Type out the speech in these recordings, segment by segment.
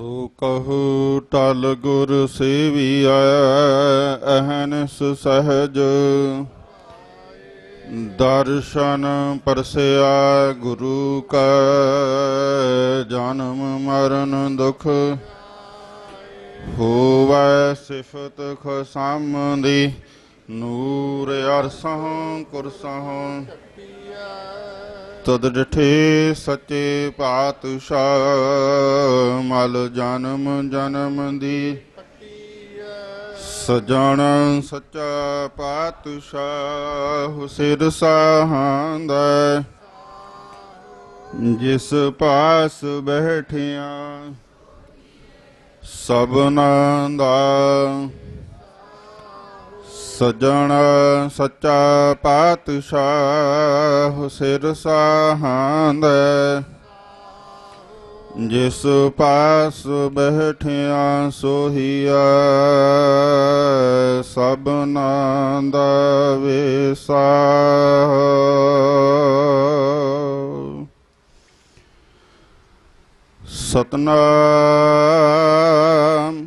ਸੋ ਕਹੂ, ਟਲ ਗੁਰ ਸੇਵੀਐ ਅਹਨਸ ਸਹਜ। ਦਰਸ਼ਨ ਪਰਸਿਆ ਗੁਰੂ ਕੈ, ਜਨਮ ਮਰਨ ਦੁਖ। ਹੋਵੈ ਸਿਫਤ ਖਸਮ ਦੀ ਨੂਰ ਅਰਸਹੁ ਕੁਰਸਹੁ ਤਦ ਡਠੇ ਸੱਚੇ ਪਾਤਸ਼ਾਹ, ਮਲ ਜਨਮ ਜਨਮ ਦੀ। ਸਜਣ ਸੱਚਾ ਪਾਤਸ਼ਾਹ, ਸਿਰ ਸਾਹਾਂਦਾ ਜਿਸ ਪਾਸ ਬੈਠਿਆ ਸਭਨਾਂ ਦਾ ਸਜਣ ਸੱਚਾ ਪਾਤਸ਼ਾਹ ਸਿਰ ਸਾਹਾਂਦਾ। ਜਿਸ ਪਾਸ ਬਹਿਠਿਆ ਸੋਹੀਆ ਸਭਨਾਂ ਦਾ ਵੇਸਾ। ਸਤਨਾਮ।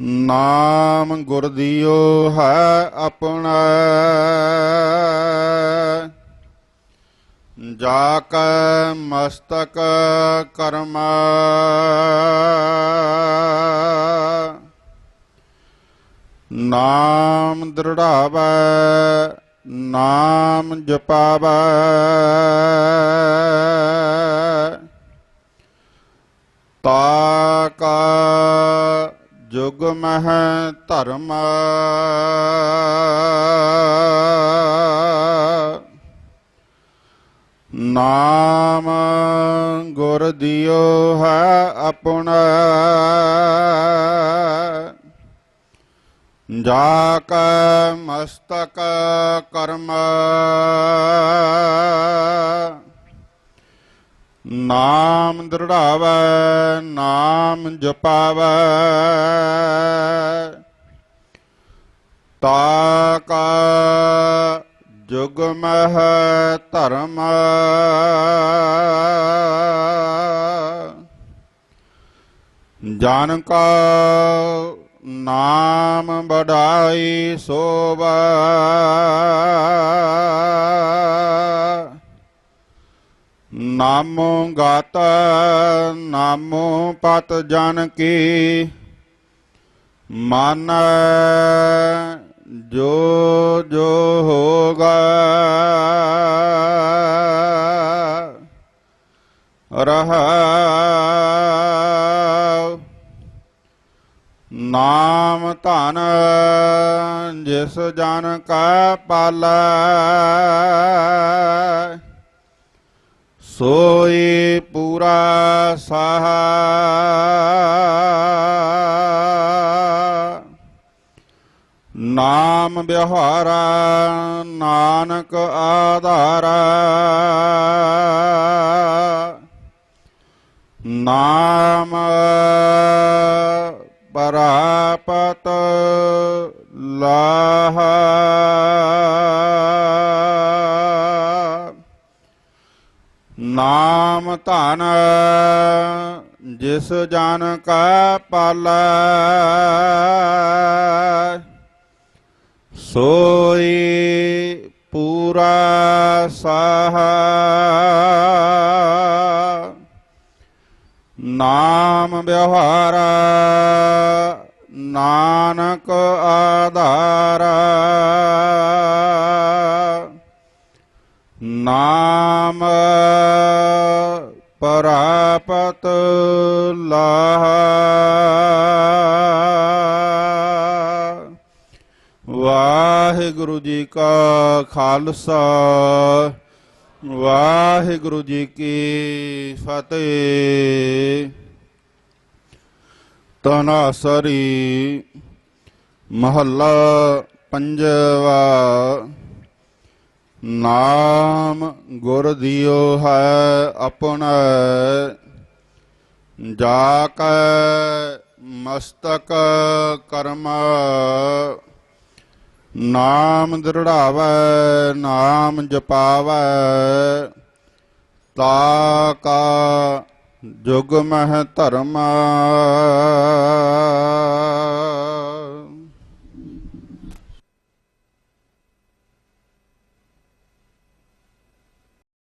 ਨਾਮ ਗੁਰ ਦਿਓ ਹੈ ਆਪਣਾ। ਜਾ ਕੈ ਮਸਤਕ ਕਰਮ। ਨਾਮ ਦ੍ਰਿੜਾਵੈ, ਨਾਮ ਜਪਾਵੈ। ਤਾ ਕਾ ਜੁਗ ਮਹਿ ਧਰਮ। ਨਾਮ ਗੁਰ ਦਿਓ ਹੈ ਆਪਣਾ। ਜਾ ਕੈ ਮਸਤਕ ਕਰਮ। ਨਾਮ ਦ੍ਰਿੜਾਵੈ ਨਾਮ ਜਪਾਵੈ। ਤਾ ਕਾ ਜੁਗ ਮਹਿ ਧਰਮ। ਜਨ ਕਾ ਨਾਮ ਬੜਾਈ ਸੋਵਾ। ਨਾਮੋ ਗਾਤ, ਨਾਮੋ ਪਤ ਜਨ ਕੀ, ਮਨ ਜੋ ਜੋ ਹੋਗਾ। ਰਹਾ ਨਾਮ ਧਨ ਜਿਸ ਜਨ ਕਾ ਪਾਲੈ। ਸੋਈ ਪੂਰਾ ਸਾਹਾ। ਨਾਮ ਵਿਹਾਰਾ ਨਾਨਕ ਆਧਾਰਾ। ਨਾਮ ਪਰਾਪਤ ਲਾਹਾ। ਧਨ ਜਿਸ ਜਨ ਕਾ ਪਾਲੈ ਸੋਈ ਪੂਰਾ ਸਾਹਾ। ਨਾਮ ਵਿਹਾਰਾ ਨਾਨਕ ਆਧਾਰਾ। ਨਾਮ ਪਰਾਪਤ ਲਾਹਾ। ਵਾਹਿਗੁਰੂ ਜੀ ਕਾ ਖਾਲਸਾ ਵਾਹਿਗੁਰੂ ਜੀ ਕੀ ਫਤਿਹ। ਤਨਾਸਰੀ ਮਹੱਲਾ ਪੰਜਵਾ ਨਾਮ ਗੁਰ ਦਿਓ ਹੈ ਆਪਣਾ। ਜਾ ਕੈ ਮਸਤਕ ਕਰਮ। ਨਾਮ ਦ੍ਰਿੜਾਵੈ, ਨਾਮ ਜਪਾਵੈ। ਤਾ ਕਾ ਜੁਗ ਮਹਿ ਧਰਮ।